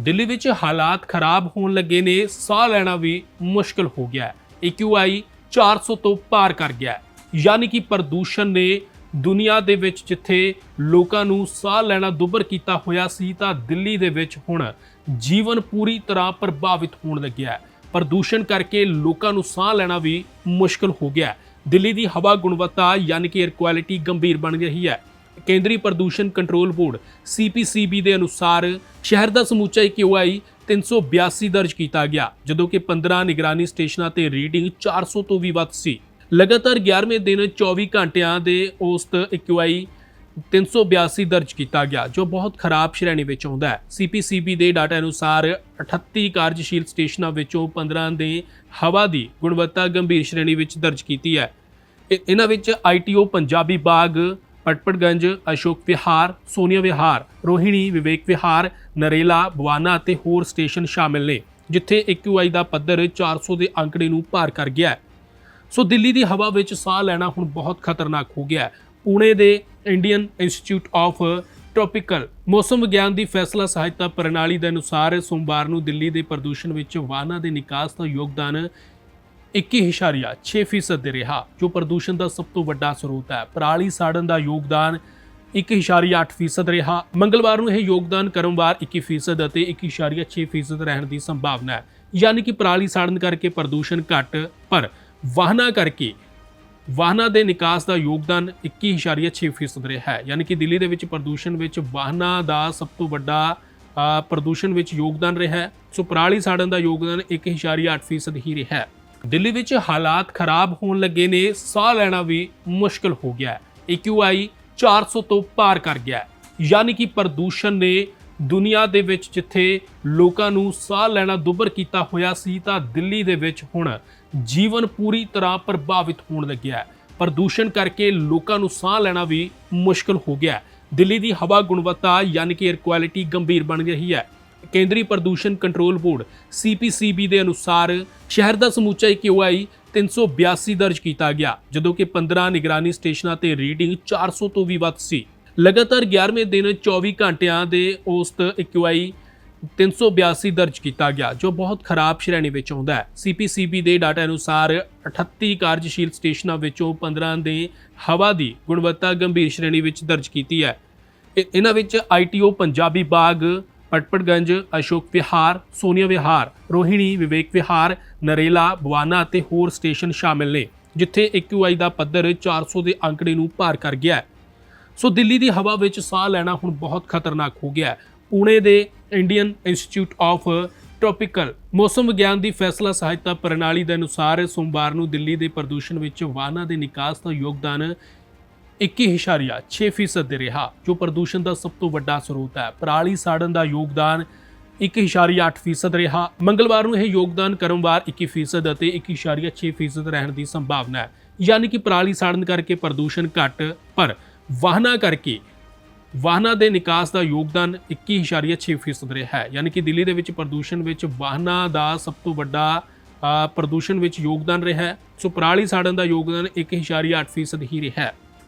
ਦਿੱਲੀ ਵਿੱਚ ਹਾਲਾਤ ਖਰਾਬ ਹੋਣ ਲੱਗੇ ਨੇ, ਸਾਹ ਲੈਣਾ ਵੀ ਮੁਸ਼ਕਲ ਹੋ ਗਿਆ ਹੈ। AQI 400 ਤੋਂ ਪਾਰ ਕਰ ਗਿਆ ਹੈ। ਯਾਨੀ ਕਿ ਪ੍ਰਦੂਸ਼ਣ ਨੇ ਦੁਨੀਆ ਦੇ ਵਿੱਚ ਜਿੱਥੇ ਲੋਕਾਂ ਨੂੰ ਸਾਹ ਲੈਣਾ ਦੁੱਭਰ ਕੀਤਾ ਹੋਇਆ ਸੀ, ਤਾਂ ਦਿੱਲੀ ਦੇ ਵਿੱਚ ਹੁਣ ਜੀਵਨ ਪੂਰੀ ਤਰ੍ਹਾਂ ਪ੍ਰਭਾਵਿਤ ਹੋਣ ਲੱਗਿਆ ਹੈ। ਪ੍ਰਦੂਸ਼ਣ ਕਰਕੇ ਲੋਕਾਂ ਨੂੰ ਸਾਹ ਲੈਣਾ ਵੀ ਮੁਸ਼ਕਲ ਹੋ ਗਿਆ ਹੈ। ਦਿੱਲੀ ਦੀ ਹਵਾ ਗੁਣਵੱਤਾ ਯਾਨੀ ਕਿ 에ਅਰ ਕੁਆਲਿਟੀ ਗੰਭੀਰ ਬਣ ਰਹੀ ਹੈ। ਕੇਂਦਰੀ ਪ੍ਰਦੂਸ਼ਣ ਕੰਟਰੋਲ ਬੋਰਡ CPCB ਦੇ ਅਨੁਸਾਰ ਸ਼ਹਿਰ ਦਾ ਸਮੁੱਚਾ AQI 382 ਦਰਜ ਕੀਤਾ ਗਿਆ, ਜਦੋਂ ਕਿ 15 ਨਿਗਰਾਨੀ ਸਟੇਸ਼ਨਾਂ ਤੇ ਰੀਡਿੰਗ 400 ਤੋਂ ਵੀ ਵੱਧ ਸੀ। ਲਗਾਤਾਰ 11ਵੇਂ ਦਿਨ 24 ਘੰਟਿਆਂ ਦੇ ਔਸਤ AQI 382 ਦਰਜ ਕੀਤਾ ਗਿਆ, ਜੋ ਬਹੁਤ ਖਰਾਬ ਸ਼੍ਰੇਣੀ ਵਿੱਚ ਆਉਂਦਾ ਹੈ। CPCB ਦੇ ਡਾਟਾ ਅਨੁਸਾਰ 38 ਕਾਰਜਸ਼ੀਲ ਸਟੇਸ਼ਨਾਂ ਵਿੱਚੋਂ 15 ਦੇ ਹਵਾ ਦੀ ਗੁਣਵੱਤਾ ਗੰਭੀਰ ਸ਼੍ਰੇਣੀ ਵਿੱਚ ਦਰਜ ਕੀਤੀ ਹੈ। ਇ- ਇਹਨਾਂ ਵਿੱਚ ਆਈਟੀਓ ਪੰਜਾਬੀ ਬਾਗ ਪਟਪੜਗੰਜ ਅਸ਼ੋਕ ਵਿਹਾਰ, ਸੋਨੀਆ ਵਿਹਾਰ, ਰੋਹਿਣੀ, ਵਿਵੇਕ ਵਿਹਾਰ, ਨਰੇਲਾ ਬਵਾਨਾ ਅਤੇ ਹੋਰ ਸਟੇਸ਼ਨ ਸ਼ਾਮਿਲ ਨੇ, ਜਿੱਥੇ AQI ਦਾ ਪੱਧਰ 400 ਦੇ ਅੰਕੜੇ ਨੂੰ ਪਾਰ ਕਰ ਗਿਆ ਹੈ। ਸੋ ਦਿੱਲੀ ਦੀ ਹਵਾ ਵਿੱਚ ਸਾਹ ਲੈਣਾ ਹੁਣ ਬਹੁਤ ਖਤਰਨਾਕ ਹੋ ਗਿਆ ਹੈ। ਪੁਣੇ ਦੇ ਇੰਡੀਅਨ ਇੰਸਟੀਚਿਊਟ ਆਫ ਟ੍ਰੋਪੀਕਲ ਮੌਸਮ ਵਿਗਿਆਨ ਦੀ ਫੈਸਲਾ ਸਹਾਇਤਾ ਪ੍ਰਣਾਲੀ ਦੇ ਅਨੁਸਾਰ ਸੋਮਵਾਰ ਨੂੰ ਦਿੱਲੀ ਦੇ ਪ੍ਰਦੂਸ਼ਣ ਵਿੱਚ ਵਾਹਨਾਂ ਦੇ ਨਿਕਾਸ ਦਾ ਯੋਗਦਾਨ 21.6% ਦੇ ਰਿਹਾ, ਜੋ ਪ੍ਰਦੂਸ਼ਣ ਦਾ ਸਭ ਤੋਂ ਵੱਡਾ ਸਰੋਤ ਹੈ। ਪਰਾਲੀ ਸਾੜਨ ਦਾ ਯੋਗਦਾਨ 1.8% ਰਿਹਾ। ਮੰਗਲਵਾਰ ਨੂੰ ਇਹ ਯੋਗਦਾਨ ਕਰਮਵਾਰ 21% ਅਤੇ 1.6% ਰਹਿਣ ਦੀ ਸੰਭਾਵਨਾ ਹੈ। ਯਾਨੀ ਕਿ ਪਰਾਲੀ ਸਾੜਨ ਕਰਕੇ ਪ੍ਰਦੂਸ਼ਣ ਘਟ, ਪਰ ਵਾਹਨਾਂ ਕਰਕੇ, ਵਾਹਨਾਂ ਦੇ ਨਿਕਾਸ ਦਾ ਯੋਗਦਾਨ 21.6% ਰਿਹਾ ਹੈ। ਯਾਨੀ ਕਿ ਦਿੱਲੀ ਦੇ ਵਿੱਚ ਪ੍ਰਦੂਸ਼ਣ ਵਿੱਚ ਵਾਹਨਾਂ ਦਾ ਸਭ ਤੋਂ ਵੱਡਾ ਪ੍ਰਦੂਸ਼ਣ ਵਿੱਚ ਯੋਗਦਾਨ ਰਿਹਾ ਹੈ। ਸੋ ਪਰਾਲੀ ਸਾੜਨ ਦਾ ਯੋਗਦਾਨ 1.8% ਹੀ ਰਿਹਾ ਹੈ। ਦਿੱਲੀ ਵਿੱਚ ਹਾਲਾਤ ਖਰਾਬ ਹੋਣ ਲੱਗੇ ਨੇ, ਸਾਹ ਲੈਣਾ ਵੀ ਮੁਸ਼ਕਲ ਹੋ ਗਿਆ ਹੈ। AQI 400 ਤੋਂ ਪਾਰ ਕਰ ਗਿਆ ਹੈ। ਯਾਨੀ ਕਿ ਪ੍ਰਦੂਸ਼ਣ ਨੇ ਦੁਨੀਆ ਦੇ ਵਿੱਚ ਜਿੱਥੇ ਲੋਕਾਂ ਨੂੰ ਸਾਹ ਲੈਣਾ ਦੁੱਭਰ ਕੀਤਾ ਹੋਇਆ ਸੀ, ਤਾਂ ਦਿੱਲੀ ਦੇ ਵਿੱਚ ਹੁਣ ਜੀਵਨ ਪੂਰੀ ਤਰ੍ਹਾਂ ਪ੍ਰਭਾਵਿਤ ਹੋਣ ਲੱਗਿਆ ਹੈ। ਪ੍ਰਦੂਸ਼ਣ ਕਰਕੇ ਲੋਕਾਂ ਨੂੰ ਸਾਹ ਲੈਣਾ ਵੀ ਮੁਸ਼ਕਲ ਹੋ ਗਿਆ ਹੈ। ਦਿੱਲੀ ਦੀ ਹਵਾ ਗੁਣਵੱਤਾ ਯਾਨੀ ਕਿ 에ਅਰ ਕੁਆਲਿਟੀ ਗੰਭੀਰ ਬਣ ਰਹੀ ਹੈ। ਕੇਂਦਰੀ ਪ੍ਰਦੂਸ਼ਣ ਕੰਟਰੋਲ ਬੋਰਡ CPCB ਦੇ ਅਨੁਸਾਰ ਸ਼ਹਿਰ ਦਾ ਸਮੁੱਚਾ AQI 382 ਦਰਜ ਕੀਤਾ ਗਿਆ, ਜਦੋਂ ਕਿ 15 ਨਿਗਰਾਨੀ ਸਟੇਸ਼ਨਾਂ ਤੇ ਰੀਡਿੰਗ 400 ਤੋਂ ਵੀ ਵੱਧ ਸੀ। ਲਗਾਤਾਰ 11ਵੇਂ ਦਿਨ 24 ਘੰਟਿਆਂ ਦੇ ਔਸਤ AQI 382 ਦਰਜ ਕੀਤਾ ਗਿਆ, ਜੋ ਬਹੁਤ ਖਰਾਬ ਸ਼੍ਰੇਣੀ ਵਿੱਚ ਆਉਂਦਾ ਹੈ। CPCB ਦੇ ਡਾਟਾ ਅਨੁਸਾਰ 38 ਕਾਰਜਸ਼ੀਲ ਸਟੇਸ਼ਨਾਂ ਵਿੱਚੋਂ 15 ਦੇ ਹਵਾ ਦੀ ਗੁਣਵੱਤਾ ਗੰਭੀਰ ਸ਼੍ਰੇਣੀ ਵਿੱਚ ਦਰਜ ਕੀਤੀ ਹੈ। ਇ- ਇਹਨਾਂ ਵਿੱਚ ਆਈਟੀਓ ਪੰਜਾਬੀ ਬਾਗ ਪਟਪੜਗੰਜ ਅਸ਼ੋਕ ਵਿਹਾਰ, ਸੋਨੀਆ ਵਿਹਾਰ, ਰੋਹਿਣੀ, ਵਿਵੇਕ ਵਿਹਾਰ, ਨਰੇਲਾ, ਬਵਾਨਾ ਅਤੇ ਹੋਰ ਸਟੇਸ਼ਨ ਸ਼ਾਮਿਲ ਨੇ, ਜਿੱਥੇ AQI ਦਾ ਪੱਧਰ 400 ਦੇ ਅੰਕੜੇ ਨੂੰ ਪਾਰ ਕਰ ਗਿਆ ਹੈ। ਸੋ ਦਿੱਲੀ ਦੀ ਹਵਾ ਵਿੱਚ ਸਾਹ ਲੈਣਾ ਹੁਣ ਬਹੁਤ ਖਤਰਨਾਕ ਹੋ ਗਿਆ ਹੈ। ਪੁਣੇ ਦੇ ਇੰਡੀਅਨ ਇੰਸਟੀਚਿਊਟ ਆਫ ਟ੍ਰੋਪੀਕਲ ਮੌਸਮ ਵਿਗਿਆਨ ਦੀ ਫੈਸਲਾ ਸਹਾਇਤਾ ਪ੍ਰਣਾਲੀ ਦੇ ਅਨੁਸਾਰ ਸੋਮਵਾਰ ਨੂੰ ਦਿੱਲੀ ਦੇ ਪ੍ਰਦੂਸ਼ਣ ਵਿੱਚ ਵਾਹਨਾਂ ਦੇ ਨਿਕਾਸ ਦਾ ਯੋਗਦਾਨ 21.6% ਦੇ ਰਿਹਾ, ਜੋ ਪ੍ਰਦੂਸ਼ਣ ਦਾ ਸਭ ਤੋਂ ਵੱਡਾ ਸਰੋਤ ਹੈ। ਪਰਾਲੀ ਸਾੜਨ ਦਾ ਯੋਗਦਾਨ 1.8% ਰਿਹਾ। ਮੰਗਲਵਾਰ ਨੂੰ ਇਹ ਯੋਗਦਾਨ ਕਰਮਵਾਰ 21% ਅਤੇ 1.6% ਰਹਿਣ ਦੀ ਸੰਭਾਵਨਾ ਹੈ। ਯਾਨੀ ਕਿ ਪਰਾਲੀ ਸਾੜਨ ਕਰਕੇ ਪ੍ਰਦੂਸ਼ਣ ਘਟ, ਪਰ ਵਾਹਨਾਂ ਕਰਕੇ, ਵਾਹਨਾਂ ਦੇ ਨਿਕਾਸ ਦਾ ਯੋਗਦਾਨ 21.6% ਰਿਹਾ ਹੈ। ਯਾਨੀ ਕਿ ਦਿੱਲੀ ਦੇ ਵਿੱਚ ਪ੍ਰਦੂਸ਼ਣ ਵਿੱਚ ਵਾਹਨਾਂ ਦਾ ਸਭ ਤੋਂ ਵੱਡਾ ਪ੍ਰਦੂਸ਼ਣ ਵਿੱਚ ਯੋਗਦਾਨ ਰਿਹਾ ਹੈ। ਸੋ ਪਰਾਲੀ ਸਾੜਨ ਦਾ ਯੋਗਦਾਨ 1.8% ਹੀ ਰਿਹਾ ਹੈ।